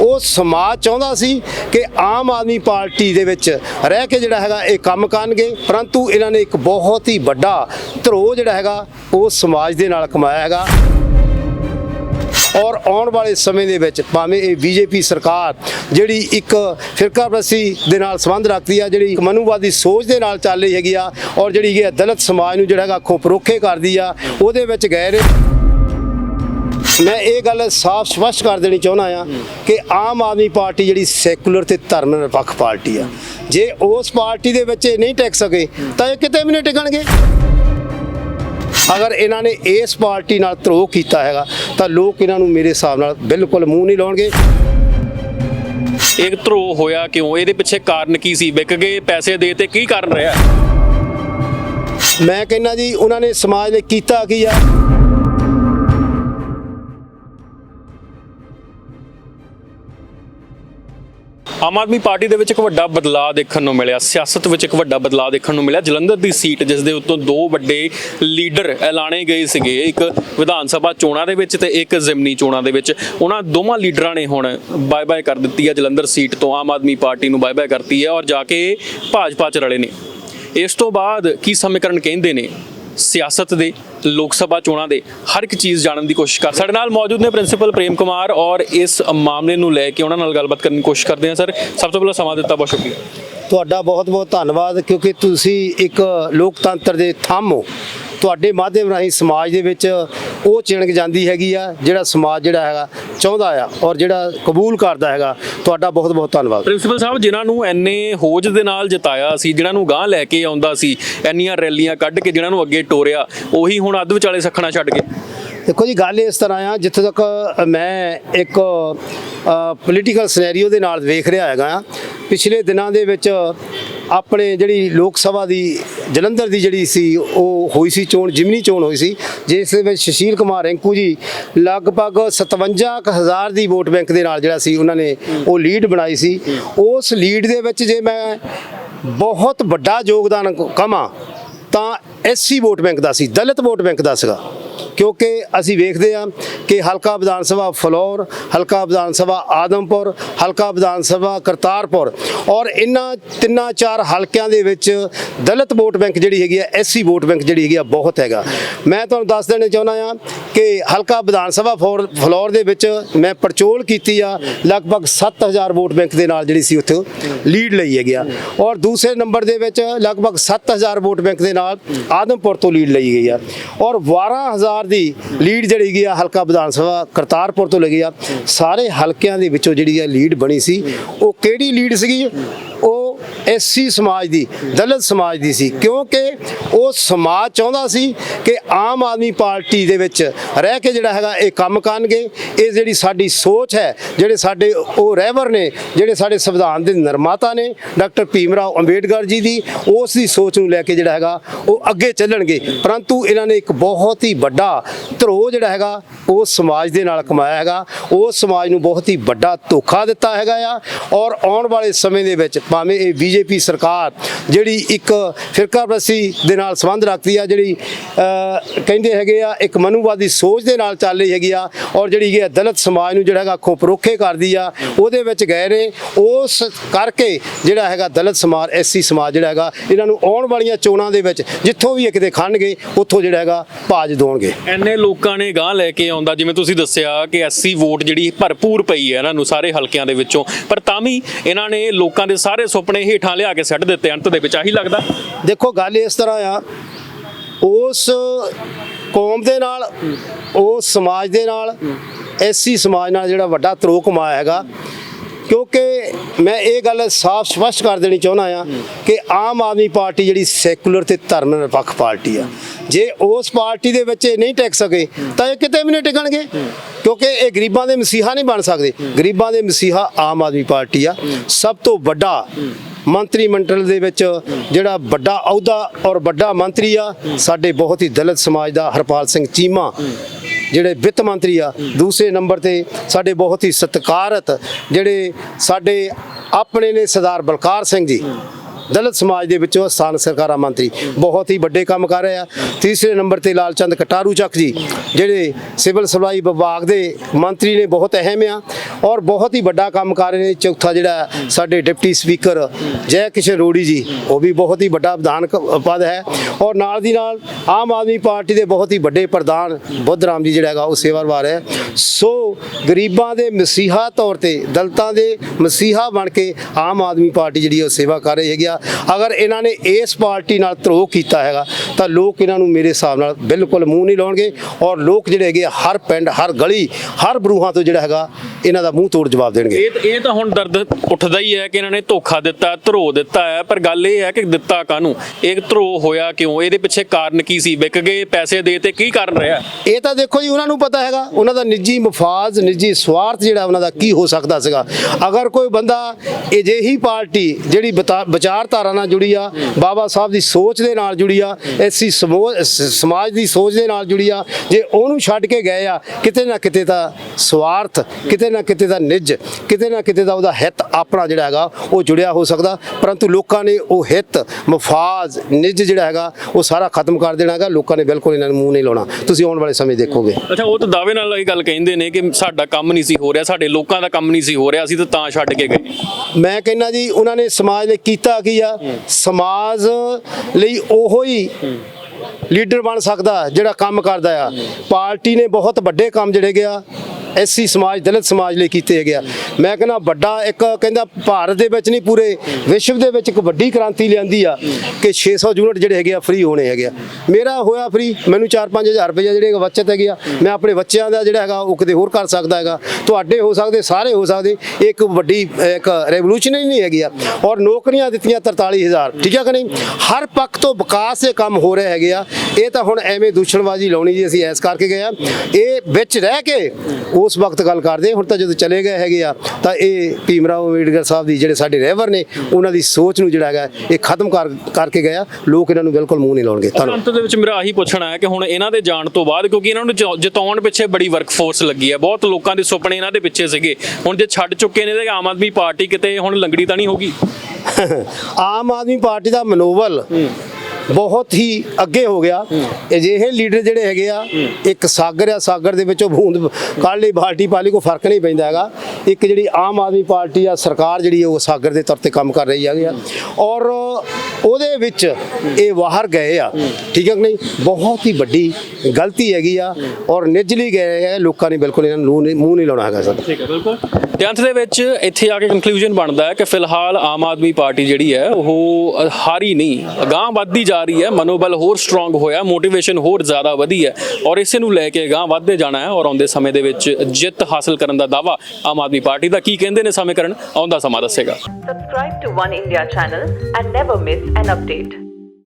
ਉਹ ਸਮਾਜ ਚਾਹੁੰਦਾ ਸੀ ਕਿ ਆਮ ਆਦਮੀ ਪਾਰਟੀ ਦੇ ਵਿੱਚ ਰਹਿ ਕੇ ਜਿਹੜਾ ਹੈਗਾ ਇਹ ਕੰਮ ਕਰਨਗੇ, ਪਰੰਤੂ ਇਹਨਾਂ ਨੇ ਇੱਕ ਬਹੁਤ ਹੀ ਵੱਡਾ ਧਰੋ ਜਿਹੜਾ ਹੈਗਾ ਉਹ ਸਮਾਜ ਦੇ ਨਾਲ ਕਮਾਇਆ ਹੈਗਾ। ਔਰ ਆਉਣ ਵਾਲੇ ਸਮੇਂ ਦੇ ਵਿੱਚ ਭਾਵੇਂ ਇਹ ਬੀਜੇਪੀ ਸਰਕਾਰ ਜਿਹੜੀ ਇੱਕ ਫਿਰਕਾਪ੍ਰਸਤੀ ਦੇ ਨਾਲ ਸੰਬੰਧ ਰੱਖਦੀ ਆ, ਜਿਹੜੀ ਇੱਕ ਮਨੂਵਾਦੀ ਸੋਚ ਦੇ ਨਾਲ ਚੱਲ ਰਹੀ ਹੈਗੀ ਆ, ਔਰ ਜਿਹੜੀ ਇਹ ਦਲਿਤ ਸਮਾਜ ਨੂੰ ਜਿਹੜਾ ਹੈਗਾ ਅੱਖੋਂ ਪਰੋਖੇ ਕਰਦੀ ਆ, ਉਹਦੇ ਵਿੱਚ ਗਏ ਨੇ। ਮੈਂ ਇਹ ਗੱਲ ਸਾਫ਼ ਸਪਸ਼ਟ ਕਰ ਦੇਣੀ ਚਾਹੁੰਦਾ ਆ ਕਿ ਆਮ ਆਦਮੀ ਪਾਰਟੀ ਜਿਹੜੀ ਸੈਕੂਲਰ ਤੇ ਧਰਮ ਨਿਰਪੱਖ ਪਾਰਟੀ ਆ। ਜੇ ਉਸ ਪਾਰਟੀ ਦੇ ਵਿੱਚ ਇਹ ਨਹੀਂ ਟਿਕ ਸਕੇ ਤਾਂ ਇਹ ਕਿਤੇ ਵੀ ਨਹੀਂ ਟਿਕਣਗੇ। ਅਗਰ ਇਹਨਾਂ ਨੇ ਇਸ ਪਾਰਟੀ ਨਾਲ ਧਰੋਹ ਕੀਤਾ ਹੈਗਾ ਤਾਂ ਲੋਕ ਇਹਨਾਂ ਨੂੰ ਮੇਰੇ ਹਿਸਾਬ ਨਾਲ ਬਿਲਕੁਲ ਮੂੰਹ ਨਹੀਂ ਲਾਉਣਗੇ। ਇਹ ਧਰੋ ਹੋਇਆ ਕਿਉਂ? ਇਹਦੇ ਪਿੱਛੇ ਕਾਰਨ ਕੀ ਸੀ? ਵਿਕ ਗਏ ਪੈਸੇ ਦੇ ਤੇ ਕੀ ਕਾਰਨ ਰਿਹਾ? ਮੈਂ ਕਹਿੰਦਾ ਜੀ ਉਹਨਾਂ ਨੇ ਸਮਾਜ ਲਈ ਕੀਤਾ ਕੀ ਆ? ਆਮ ਆਦਮੀ ਪਾਰਟੀ ਦੇ ਵਿੱਚ ਇੱਕ ਵੱਡਾ ਬਦਲਾਅ ਦੇਖਣ ਨੂੰ ਮਿਲਿਆ, ਸਿਆਸਤ ਵਿੱਚ ਇੱਕ ਵੱਡਾ ਬਦਲਾਅ ਦੇਖਣ ਨੂੰ ਮਿਲਿਆ। ਜਲੰਧਰ ਦੀ ਸੀਟ ਜਿਸ ਦੇ ਉੱਤੋਂ ਦੋ ਵੱਡੇ ਲੀਡਰ ਐਲਾਨੇ ਗਏ ਸੀਗੇ, ਇੱਕ ਵਿਧਾਨ ਸਭਾ ਚੋਣਾਂ ਦੇ ਵਿੱਚ ਤੇ ਇੱਕ ਜ਼ਿਮਨੀ ਚੋਣਾਂ ਦੇ ਵਿੱਚ। ਉਹਨਾਂ ਦੋਵਾਂ ਲੀਡਰਾਂ ਨੇ ਹੁਣ ਬਾਏ ਬਾਏ ਕਰ ਦਿੱਤੀ ਹੈ ਜਲੰਧਰ ਸੀਟ ਤੋਂ ਆਮ ਆਦਮੀ ਪਾਰਟੀ ਨੂੰ ਬਾਏ ਬਾਏ ਕਰਤੀ ਹੈ ਔਰ ਜਾ ਕੇ ਭਾਜਪਾ ਚ ਰਲੇ ਨੇ। ਇਸ ਤੋਂ ਬਾਅਦ ਕੀ ਸਮੀਕਰਨ ਕਹਿੰਦੇ ਨੇ? ਸਿਆਸਤ ਦੇ, ਲੋਕ ਸਭਾ ਚੋਣਾਂ ਦੇ, ਹਰ ਇੱਕ ਚੀਜ਼ ਜਾਣਨ ਦੀ ਕੋਸ਼ਿਸ਼ ਕਰ ਸਾਡੇ ਨਾਲ ਮੌਜੂਦ ਨੇ ਪ੍ਰਿੰਸੀਪਲ ਪ੍ਰੇਮ ਕੁਮਾਰ ਔਰ ਇਸ ਮਾਮਲੇ ਨੂੰ ਲੈ ਕੇ ਉਹਨਾਂ ਨਾਲ ਗੱਲਬਾਤ ਕਰਨ ਦੀ ਕੋਸ਼ਿਸ਼ ਕਰਦੇ ਹਾਂ, ਸਰ। ਸਭ ਤੋਂ ਪਹਿਲਾਂ ਸਮਾਂ ਦਿੱਤਾ, ਬਹੁਤ ਸ਼ੁਕਰੀਆ। ਤੁਹਾਡਾ ਬਹੁਤ ਬਹੁਤ ਧੰਨਵਾਦ, ਕਿਉਂਕਿ ਤੁਸੀਂ ਇੱਕ ਲੋਕਤੰਤਰ ਦੇ ਥੰਮ ਹੋ। ਤੁਹਾਡੇ ਮਾਧਿਅਮ ਰਾਹੀਂ ਸਮਾਜ ਦੇ ਵਿੱਚ ਉਹ ਚਿਣਕ ਜਾਂਦੀ ਹੈਗੀ ਆ ਜਿਹੜਾ ਸਮਾਜ ਜਿਹੜਾ ਹੈਗਾ ਚਾਹੁੰਦਾ ਆ ਔਰ ਜਿਹੜਾ ਕਬੂਲ ਕਰਦਾ ਹੈਗਾ ਤੁਹਾਡਾ ਬਹੁਤ ਬਹੁਤ ਧੰਨਵਾਦ। ਪ੍ਰਿੰਸੀਪਲ ਸਾਹਿਬ ਜਿਨ੍ਹਾਂ ਨੂੰ ਐਨੇ ਹੋਜ ਦੇ ਨਾਲ ਜਿਤਾਇਆ ਸੀ ਜਿਨ੍ਹਾਂ ਨੂੰ ਗਾਂ ਲੈ ਕੇ ਆਉਂਦਾ ਸੀ ਐਨੀਆਂ ਰੈਲੀਆਂ ਕੱਢ ਕੇ ਜਿਨ੍ਹਾਂ ਨੂੰ ਅੱਗੇ ਟੋਰਿਆ ਉਹੀ ਹੁਣ ਅੱਧ ਵਿਚਾਲੇ ਸਖਣਾ ਛੱਡ ਗਏ ਦੇਖੋ ਜੀ ਗੱਲ ਇਸ ਤਰ੍ਹਾਂ ਆ ਜਿੱਥੇ ਤੱਕ ਮੈਂ ਇੱਕ ਪੋਲੀਟੀਕਲ ਸਿਨੈਰੀਓ ਦੇ ਨਾਲ ਵੇਖ ਰਿਹਾ ਹੈਗਾ ਪਿਛਲੇ ਦਿਨਾਂ ਦੇ ਵਿੱਚ ਆਪਣੇ ਜਿਹੜੀ ਲੋਕ ਸਭਾ ਦੀ ਜਲੰਧਰ ਦੀ ਜਿਹੜੀ ਸੀ, ਉਹ ਹੋਈ ਸੀ ਚੋਣ, ਜਿਮਨੀ ਚੋਣ ਹੋਈ ਸੀ, ਜਿਸ ਦੇ ਵਿੱਚ ਸ਼ਸ਼ੀਲ ਕੁਮਾਰ ਰਿੰਕੂ ਜੀ ਲਗਭਗ 57000 ਦੀ ਵੋਟ ਬੈਂਕ ਦੇ ਨਾਲ ਜਿਹੜਾ ਸੀ, ਉਹਨਾਂ ਨੇ ਉਹ ਲੀਡ ਬਣਾਈ ਸੀ। ਉਸ ਲੀਡ ਦੇ ਵਿੱਚ ਜੇ ਮੈਂ ਬਹੁਤ ਵੱਡਾ ਯੋਗਦਾਨ ਕਮਾਂ, ਤਾਂ ਐਸਸੀ ਵੋਟ ਬੈਂਕ ਦਾ ਸੀ, ਦਲਿਤ ਵੋਟ ਬੈਂਕ ਦਾ ਸੀਗਾ। ਕਿਉਂਕਿ ਅਸੀਂ ਵੇਖਦੇ ਹਾਂ ਕਿ ਹਲਕਾ ਵਿਧਾਨ ਸਭਾ ਫਲੌਰ, ਹਲਕਾ ਵਿਧਾਨ ਸਭਾ ਆਦਮਪੁਰ, ਹਲਕਾ ਵਿਧਾਨ ਸਭਾ ਕਰਤਾਰਪੁਰ ਔਰ ਇਹਨਾਂ ਤਿੰਨਾਂ ਚਾਰ ਹਲਕਿਆਂ ਦੇ ਵਿੱਚ ਦਲਿਤ ਵੋਟ ਬੈਂਕ ਜਿਹੜੀ ਹੈਗੀ ਆ, ਐਸਸੀ ਵੋਟ ਬੈਂਕ ਜਿਹੜੀ ਹੈਗੀ ਆ, ਬਹੁਤ ਹੈਗਾ। ਮੈਂ ਤੁਹਾਨੂੰ ਦੱਸ ਦੇਣਾ ਚਾਹੁੰਦਾ ਆ ਕਿ ਹਲਕਾ ਵਿਧਾਨ ਸਭਾ ਫੋਰ- ਫਲੌਰ ਦੇ ਵਿੱਚ ਮੈਂ ਪਰਚੋਲ ਕੀਤੀ ਆ, ਲਗਭਗ 7000 ਵੋਟ ਬੈਂਕ ਦੇ ਨਾਲ ਜਿਹੜੀ ਸੀ ਉੱਥੇ ਲੀਡ ਲਈ ਹੈਗੀ ਆ ਔਰ ਦੂਸਰੇ ਨੰਬਰ ਦੇ ਵਿੱਚ ਲਗਭਗ 7000 ਵੋਟ ਬੈਂਕ ਦੇ ਨਾਲ ਆਦਮਪੁਰ ਤੋਂ ਲੀਡ ਲਈ ਗਈ ਆ ਔਰ 12000 ਦੀ ਲੀਡ ਜਿਹੜੀ ਗਈ ਆ ਹਲਕਾ ਵਿਧਾਨ ਸਭਾ ਕਰਤਾਰਪੁਰ ਤੋਂ ਲੱਗੀ ਆ, ਸਾਰੇ ਹਲਕਿਆਂ ਦੇ ਵਿੱਚੋਂ ਜਿਹੜੀ ਆ ਲੀਡ ਬਣੀ ਸੀ। ਉਹ ਕਿਹੜੀ ਲੀਡ ਸੀਗੀ? ਉਹ ਐਸਸੀ ਸਮਾਜ ਦੀ, ਦਲਿਤ ਸਮਾਜ ਦੀ ਸੀ, ਕਿਉਂਕਿ ਉਹ ਸਮਾਜ ਚਾਹੁੰਦਾ ਸੀ ਕਿ ਆਮ ਆਦਮੀ ਪਾਰਟੀ ਦੇ ਵਿੱਚ ਰਹਿ ਕੇ ਜਿਹੜਾ ਹੈਗਾ ਇਹ ਕੰਮ ਕਰਨਗੇ। ਇਹ ਜਿਹੜੀ ਸਾਡੀ ਸੋਚ ਹੈ, ਜਿਹੜੇ ਸਾਡੇ ਉਹ ਰਹਿਬਰ ਨੇ, ਜਿਹੜੇ ਸਾਡੇ ਸੰਵਿਧਾਨ ਦੇ ਨਿਰਮਾਤਾ ਨੇ, ਡਾਕਟਰ ਭੀਮ ਰਾਓ ਅੰਬੇਡਕਰ ਜੀ ਦੀ, ਉਸ ਦੀ ਸੋਚ ਨੂੰ ਲੈ ਕੇ ਜਿਹੜਾ ਹੈਗਾ ਉਹ ਅੱਗੇ ਚੱਲਣਗੇ। ਪਰੰਤੂ ਇਹਨਾਂ ਨੇ ਇੱਕ ਬਹੁਤ ਹੀ ਵੱਡਾ ਧਰੋ ਜਿਹੜਾ ਹੈਗਾ, ਉਹ ਸਮਾਜ ਦੇ ਨਾਲ ਕਮਾਇਆ ਹੈਗਾ। ਉਸ ਸਮਾਜ ਨੂੰ ਬਹੁਤ ਹੀ ਵੱਡਾ ਧੋਖਾ ਦਿੱਤਾ ਹੈਗਾ ਆ। ਔਰ ਆਉਣ ਵਾਲੇ ਸਮੇਂ ਦੇ ਵਿੱਚ ਭਾਵੇਂ ਇਹ ਬੀਜੇਪੀ ਸਰਕਾਰ ਜਿਹੜੀ ਇੱਕ ਫਿਰਕਾਪ੍ਰਸਤੀ ਦੇ ਨਾਲ ਸੰਬੰਧ ਰੱਖਦੀ ਆ, ਜਿਹੜੀ ਕਹਿੰਦੇ ਹੈਗੇ ਆ, ਇੱਕ ਮਨੂਵਾਦੀ ਸੋਚ ਦੇ ਨਾਲ ਚੱਲ ਰਹੀ ਹੈਗੀ ਆ ਔਰ ਜਿਹੜੀ ਇਹ ਦਲਿਤ ਸਮਾਜ ਨੂੰ ਜਿਹੜਾ ਹੈਗਾ ਅੱਖੋਂ ਪਰੋਖੇ ਕਰਦੀ ਆ, ਉਹਦੇ ਵਿੱਚ ਗਏ ਨੇ। ਉਸ ਕਰਕੇ ਜਿਹੜਾ ਹੈਗਾ ਦਲਿਤ ਸਮਾਜ, ਐਸਸੀ ਸਮਾਜ ਜਿਹੜਾ ਹੈਗਾ, ਇਹਨਾਂ ਨੂੰ ਆਉਣ ਵਾਲੀਆਂ ਚੋਣਾਂ ਦੇ ਵਿੱਚ ਜਿੱਥੋਂ ਵੀ ਇਹ ਕਿਤੇ ਖਣਗੇ ਉੱਥੋਂ ਜਿਹੜਾ ਹੈਗਾ ਭਾਜ ਦੋਣਗੇ ਐਨੇ ਲੋਕਾਂ ਨੇ ਗਾਂ ਲੈ ਕੇ ਆਉਂਦਾ, ਜਿਵੇਂ ਤੁਸੀਂ ਦੱਸਿਆ ਕਿ ਐਸਸੀ ਵੋਟ ਜਿਹੜੀ ਭਰਪੂਰ ਪਈ ਹੈ ਇਹਨਾਂ ਨੂੰ ਸਾਰੇ ਹਲਕਿਆਂ ਦੇ ਵਿੱਚੋਂ। ਪਰ ਤਾਂ ਵੀ ਇਹਨਾਂ ਨੇ ਲੋਕਾਂ ਦੇ ਸਾਰੇ ਸੁਪਨੇ ਹੇਠਾਂ ਲਿਆ ਕੇ ਸੱਟ ਦਿੱਤੇ ਅੰਤ ਦੇ ਵਿੱਚ ਆਹੀ ਲੱਗਦਾ। ਦੇਖੋ, ਗੱਲ ਇਸ ਤਰ੍ਹਾਂ ਆ, ਉਸ ਕੌਮ ਦੇ ਨਾਲ, ਉਸ ਸਮਾਜ ਦੇ ਨਾਲ, ਐਸੀ ਸਮਾਜ ਨਾਲ ਜਿਹੜਾ ਵੱਡਾ ਤਰੋਕ ਕਮਾਇਆ ਹੈਗਾ, ਕਿਉਂਕਿ ਮੈਂ ਇਹ ਗੱਲ ਸਾਫ਼ ਸਪਸ਼ਟ ਕਰ ਦੇਣੀ ਚਾਹੁੰਦਾ ਆ ਕਿ ਆਮ ਆਦਮੀ ਪਾਰਟੀ ਜਿਹੜੀ ਸੈਕੂਲਰ ਤੇ ਧਰਮ ਨਿਰਪੱਖ ਪਾਰਟੀ ਆ। ਜੇ ਉਸ ਪਾਰਟੀ ਦੇ ਵਿੱਚ ਇਹ ਨਹੀਂ ਟਿਕ ਸਕੇ, ਤਾਂ ਇਹ ਕਿਤੇ ਵੀ ਨਹੀਂ ਟਿਕਣਗੇ। ਕਿਉਂਕਿ ਇਹ ਗਰੀਬਾਂ ਦੇ ਮਸੀਹਾ ਨਹੀਂ ਬਣ ਸਕਦੇ। ਗਰੀਬਾਂ ਦੇ ਮਸੀਹਾ ਆਮ ਆਦਮੀ ਪਾਰਟੀ ਆ। ਸਭ ਤੋਂ ਵੱਡਾ ਮੰਤਰੀ ਮੰਡਲ ਦੇ ਵਿੱਚ ਜਿਹੜਾ ਵੱਡਾ ਅਹੁਦਾ ਔਰ ਵੱਡਾ ਮੰਤਰੀ ਆ, ਸਾਡੇ ਬਹੁਤ ਹੀ ਦਲਿਤ ਸਮਾਜ ਦਾ ਹਰਪਾਲ ਸਿੰਘ ਚੀਮਾ, ਜਿਹੜੇ ਵਿੱਤ ਮੰਤਰੀ ਆ, ਦੂਸਰੇ ਨੰਬਰ ਤੇ ਸਾਡੇ ਬਹੁਤ ਹੀ ਸਤਿਕਾਰਤ ਜਿਹੜੇ ਸਾਡੇ ਆਪਣੇ ਨੇ ਸਰਦਾਰ ਬਲਕਾਰ ਸਿੰਘ ਜੀ। ਦਲਿਤ ਸਮਾਜ ਦੇ ਵਿੱਚੋਂ ਸਥਾਨ ਸਰਕਾਰਾਂ ਮੰਤਰੀ ਬਹੁਤ ਹੀ ਵੱਡੇ ਕੰਮ ਕਰ ਰਹੇ ਆ। ਤੀਸਰੇ ਨੰਬਰ ਤੇ ਲਾਲਚੰਦ ਕਟਾਰੂ ਚੱਕ ਜੀ, ਜਿਹੜੇ ਸਿਵਲ ਸਪਲਾਈ ਵਿਭਾਗ ਦੇ ਮੰਤਰੀ ਨੇ ਬਹੁਤ ਅਹਿਮ ਆ ਔਰ ਬਹੁਤ ਹੀ ਵੱਡਾ ਕੰਮ ਕਰ ਰਹੇ ਨੇ। ਚੌਥਾ ਜਿਹੜਾ ਸਾਡੇ ਡਿਪਟੀ ਸਪੀਕਰ ਜੈ ਕਿਸ਼ਨ ਰੋੜੀ ਜੀ, ਉਹ ਵੀ ਬਹੁਤ ਹੀ ਵੱਡਾ ਵਿਧਾਨਕ ਪਦ ਹੈ ਔਰ ਨਾਲ ਦੀ ਨਾਲ ਆਮ ਆਦਮੀ ਪਾਰਟੀ ਦੇ ਬਹੁਤ ਹੀ ਵੱਡੇ ਪ੍ਰਧਾਨ ਬੁੱਧ ਰਾਮ ਜੀ ਜਿਹੜਾ ਹੈਗਾ, ਉਹ ਸੇਵਾ ਨਿਭਾ ਰਿਹਾ ਸੋ ਗਰੀਬਾਂ ਦੇ ਮਸੀਹਾ ਤੌਰ ਤੇ, ਦਲਤਾਂ ਦੇ ਮਸੀਹਾ ਬਣ ਕੇ ਆਮ ਆਦਮੀ ਪਾਰਟੀ ਜਿਹੜੀ ਉਹ ਸੇਵਾ ਕਰ ਰਹੀ ਹੈਗੀ ਆ। ਅਗਰ ਇਹਨਾਂ ਨੇ ਇਸ ਪਾਰਟੀ ਨਾਲ ਧਰੋਹ ਕੀਤਾ ਹੈਗਾ ਤਾਂ ਲੋਕ ਇਹਨਾਂ ਨੂੰ ਮੇਰੇ ਹਿਸਾਬ ਨਾਲ ਬਿਲਕੁਲ ਮੂੰਹ ਨਹੀਂ ਲਾਉਣਗੇ ਔਰ ਲੋਕ ਜਿਹੜੇ ਹੈਗੇ ਹਰ ਪਿੰਡ ਹਰ ਗਲੀ ਹਰ ਬਰੂਹਾਂ ਤੋਂ ਜਿਹੜਾ ਹੈਗਾ ਇਹਨਾਂ ਦਾ ਮੂੰਹ ਤੋੜ ਜਵਾਬ ਦੇਣਗੇ। ਇਹ ਇਹ ਤਾਂ ਹੁਣ ਦਰਦ ਉੱਠਦਾ ਹੀ ਹੈ ਕਿ ਇਹਨਾਂ ਨੇ ਧੋਖਾ ਦਿੱਤਾ ਧਰੋ ਦਿੱਤਾ ਹੈ ਪਰ ਗੱਲ ਇਹ ਹੈ ਕਿ ਦਿੱਤਾ ਕਾਹਨੂੰ? ਇਹ ਧਰੋ ਹੋਇਆ ਕਿਉਂ? ਇਹਦੇ ਪਿੱਛੇ ਕਾਰਨ ਕੀ ਸੀ? ਵਿਕ ਗਏ ਪੈਸੇ ਦੇ ਤੇ ਕੀ ਕਾਰਨ ਰਿਹਾ? ਇਹ ਤਾਂ ਦੇਖੋ ਜੀ ਉਹਨਾਂ ਨੂੰ ਪਤਾ ਹੈਗਾ ਉਹਨਾਂ ਦਾ ਨਿੱਜੀ ਮਫਾਜ਼ ਨਿੱਜੀ ਸਵਾਰਥ ਜਿਹੜਾ ਉਹਨਾਂ ਦਾ ਕੀ ਹੋ ਸਕਦਾ ਸੀਗਾ। ਅਗਰ ਕੋਈ ਬੰਦਾ ਅਜਿਹੀ ਪਾਰਟੀ ਜਿਹੜੀ ਬਤਾ- ਵਿਚਾਰਧਾਰਾ ਨਾਲ ਜੁੜੀ ਆ ਬਾਬਾ ਸਾਹਿਬ ਦੀ ਸੋਚ ਦੇ ਨਾਲ ਜੁੜੀ ਆ ਐਸੀ ਸਮਾਜ ਦੀ ਸੋਚ ਦੇ ਨਾਲ ਜੁੜੀ ਆ ਜੇ ਉਹਨੂੰ ਛੱਡ ਕੇ ਗਏ ਆ ਕਿਤੇ ਨਾ ਕਿਤੇ ਦਾ ਸਵਾਰਥ ਕਿਤੇ ਨਾ ਕਿਤੇ ਦਾ ਨਿੱਜ ਕਿਤੇ ਨਾ ਕਿਤੇ ਦਾ ਉਹਦਾ ਹਿੱਤ ਆਪਣਾ ਜਿਹੜਾ ਹੈਗਾ ਉਹ ਜੁੜਿਆ ਹੋ ਸਕਦਾ। ਪਰੰਤੂ ਲੋਕਾਂ ਨੇ ਉਹ ਹਿੱਤ ਮਫਾਜ਼ ਨਿੱਜ ਜਿਹੜਾ ਹੈਗਾ ਉਹ ਸਾਰਾ ਖਤਮ ਕਰ ਦੇਣਾ ਹੈਗਾ। ਲੋਕਾਂ ਨੇ ਬਿਲਕੁਲ ਇਹਨਾਂ ਨੂੰ ਮੂੰਹ ਨਹੀਂ ਲਾਉਣਾ। ਤੁਸੀਂ ਆਉਣ ਵਾਲੇ ਸਮੇਂ ਦੇਖੋਗੇ। ਅੱਛਾ ਉਹ ਤਾਂ ਦਾਅਵੇ ਨਾਲ ਇਹ ਗੱਲ ਕਹਿੰਦੇ ਨੇ ਕਿ ਸਾਡਾ ਕੰਮ ਨਹੀਂ ਸੀ ਹੋ ਰਿਹਾ ਸਾਡੇ ਲੋਕਾਂ ਦਾ ਕੰਮ ਨਹੀਂ ਸੀ ਹੋ ਰਿਹਾ ਅਸੀਂ ਤਾਂ ਤਾਂ ਛੱਡ ਕੇ ਗਏ। ਮੈਂ ਕਹਿੰਦਾ ਜੀ ਉਹਨਾਂ ਨੇ ਸਮਾਜ ਲਈ ਕੀਤਾ ਕੀ ਆ, ਸਮਾਜ ਲਈ ਉਹੋ ਹੀ ਲੀਡਰ ਬਣ ਸਕਦਾ ਜਿਹੜਾ ਕੰਮ ਕਰਦਾ ਆ। ਪਾਰਟੀ ਨੇ ਬਹੁਤ ਵੱਡੇ ਕੰਮ ਜਿਹੜੇ ਗਿਆ ਐਸੀ ਸਮਾਜ, ਦਲਿਤ ਸਮਾਜ ਲਈ ਕੀਤੇ ਹੈਗੇ ਆ। ਮੈਂ ਕਹਿੰਦਾ ਵੱਡਾ ਇੱਕ ਕਹਿੰਦਾ ਭਾਰਤ ਦੇ ਵਿੱਚ ਨਹੀਂ, ਪੂਰੇ ਵਿਸ਼ਵ ਦੇ ਵਿੱਚ ਇੱਕ ਵੱਡੀ ਕ੍ਰਾਂਤੀ ਲਿਆਂਦੀ ਆ ਕਿ 600 ਯੂਨਿਟ ਜਿਹੜੇ ਹੈਗੇ ਆ ਫ੍ਰੀ ਹੋਣੇ ਹੈਗੇ ਆ। ਮੇਰਾ ਹੋਇਆ ਫ੍ਰੀ ਮੈਨੂੰ 4-5000 ਰੁਪਏ ਜਿਹੜੇ ਬਚਤ ਹੈਗੀ ਆ। ਮੈਂ ਆਪਣੇ ਬੱਚਿਆਂ ਦਾ ਜਿਹੜਾ ਹੈਗਾ, ਉਹ ਕਿਤੇ ਹੋਰ ਕਰ ਸਕਦਾ ਹੈਗਾ। ਤੁਹਾਡੇ ਹੋ ਸਕਦੇ, ਸਾਰੇ ਹੋ ਸਕਦੇ। ਇਹ ਇੱਕ ਵੱਡੀ, ਇੱਕ ਰੈਵੋਲੂਸ਼ਨ ਹੀ ਨਹੀਂ ਹੈਗੀ ਆ। ਔਰ ਨੌਕਰੀਆਂ ਦਿੱਤੀਆਂ 43000 ਠੀਕ ਹੈ ਕਿ ਨਹੀਂ? ਹਰ ਪੱਖ ਤੋਂ ਵਿਕਾਸ ਦੇ ਕੰਮ ਹੋ ਰਹੇ ਹੈਗੇ ਆ। ਇਹ ਤਾਂ ਹੁਣ ਐਵੇਂ ਦੂਸ਼ਣਬਾਜ਼ੀ ਲਾਉਣੀ ਜੀ ਅਸੀਂ ਐਸ ਕਰਕੇ ਗਏ ਆ। ਇਹ ਵਿੱਚ ਰਹਿ ਕੇ ਉਸ ਵਕਤ ਗੱਲ ਕਰਦੇ ਹੁਣ ਤਾਂ ਜਦੋਂ ਚਲੇ ਗਏ ਹੈਗੇ ਆ ਤਾਂ ਇਹ ਭੀਮਰਾਓ ਅੰਬੇਡਕਰ ਸਾਹਿਬ ਦੀ ਜਿਹੜੇ ਸਾਡੇ ਰਹਿਬਰ ਨੇ ਉਹਨਾਂ ਦੀ ਸੋਚ ਨੂੰ ਜਿਹੜਾ ਹੈਗਾ ਇਹ ਖਤਮ ਕਰ ਕਰਕੇ ਗਏ ਆ। ਲੋਕ ਇਹਨਾਂ ਨੂੰ ਬਿਲਕੁਲ ਮੂੰਹ ਨਹੀਂ ਲਾਉਣਗੇ। ਧੰਨਵਾਦ। ਅੰਤ ਦੇ ਵਿੱਚ ਮੇਰਾ ਆਹੀ ਪੁੱਛਣਾ ਹੈ ਕਿ ਹੁਣ ਇਹਨਾਂ ਦੇ ਜਾਣ ਤੋਂ ਬਾਅਦ ਕਿਉਂਕਿ ਇਹਨਾਂ ਨੂੰ ਜਿਤਾਉਣ ਪਿੱਛੇ ਬੜੀ ਵਰਕਫੋਰਸ ਲੱਗੀ ਹੈ ਬਹੁਤ ਲੋਕਾਂ ਦੇ ਸੁਪਨੇ ਇਹਨਾਂ ਦੇ ਪਿੱਛੇ ਸੀਗੇ। ਹੁਣ ਜੇ ਛੱਡ ਚੁੱਕੇ ਨੇ ਤੇ ਆਮ ਆਦਮੀ ਪਾਰਟੀ ਕਿਤੇ ਹੁਣ ਲੰਗੜੀ ਤਾਂ ਨਹੀਂ ਹੋਗੀ ਆਮ ਆਦਮੀ ਪਾਰਟੀ ਦਾ ਮਨੋਬਲ ਬਹੁਤ ਹੀ ਅੱਗੇ ਹੋ ਗਿਆ। ਅਜਿਹੇ ਲੀਡਰ ਜਿਹੜੇ ਹੈਗੇ ਆ, ਇੱਕ ਸਾਗਰ ਆ, ਸਾਗਰ ਦੇ ਵਿੱਚੋਂ ਬੂੰਦ ਕੱਢ ਲਈ, ਬਾਲਟੀ ਪਾ ਲਈ, ਕੋਈ ਫ਼ਰਕ ਨਹੀਂ ਪੈਂਦਾ ਹੈਗਾ। ਇੱਕ ਜਿਹੜੀ ਆਮ ਆਦਮੀ ਪਾਰਟੀ ਆ, ਸਰਕਾਰ ਜਿਹੜੀ ਉਹ ਸਾਗਰ ਦੇ ਤੌਰ ਤੇ ਕੰਮ ਕਰ ਰਹੀ ਹੈਗੀ ਆ। ਔਰ ਉਹਦੇ ਵਿੱਚ ਇਹ ਬਾਹਰ ਗਏ ਆ, ਠੀਕ ਹੈ ਕਿ ਨਹੀਂ? ਬਹੁਤ ਹੀ ਵੱਡੀ ਗਲਤੀ ਹੈਗੀ ਆ ਔਰ ਨਿਜਲੀ ਗਏ ਆ, ਲੋਕਾਂ ਨੇ ਬਿਲਕੁਲ ਇਹਨਾਂ ਨੂੰ ਮੂੰਹ ਨਹੀਂ ਲਾਉਣਾ ਹੈਗਾ ਸਰ ਠੀਕ ਹੈ, ਬਿਲਕੁਲ। ਤੇ ਅੰਤ ਦੇ ਵਿੱਚ ਇੱਥੇ ਆ ਕੇ ਕਨਕਲੂਜਨ ਬਣਦਾ ਹੈ ਕਿ ਫਿਲਹਾਲ ਆਮ ਆਦਮੀ ਪਾਰਟੀ ਜਿਹੜੀ ਹੈ, ਉਹ ਹਾਰੀ ਨਹੀਂ, ਅਗਾਂਹ ਵੱਧਦੀ ਜਾ ਰਹੀ ਹੈ, ਮਨੋਬਲ ਹੋਰ ਸਟਰੋਂਗ ਹੋਇਆ ਮੋਟੀਵੇਸ਼ਨ ਹੋਰ ਜ਼ਿਆਦਾ ਵਧੀ ਹੈ ਔਰ ਇਸੇ ਨੂੰ ਲੈ ਕੇ ਅਗਾਂਹ ਵੱਧਦੇ ਜਾਣਾ ਹੈ ਔਰ ਆਉਂਦੇ ਸਮੇਂ ਦੇ ਵਿੱਚ ਜਿੱਤ ਹਾਸਲ ਕਰਨ ਦਾ ਦਾਵਾ ਆਮ ਆਦਮੀ ਪਾਰਟੀ ਦਾ ਕੀ ਕਹਿੰਦੇ ਨੇ ਸਮੇਂ ਕਰਨ ਆਉਂਦਾ ਸਮਾਂ ਦੱਸੇਗਾ Subscribe to One India channel and never miss an update.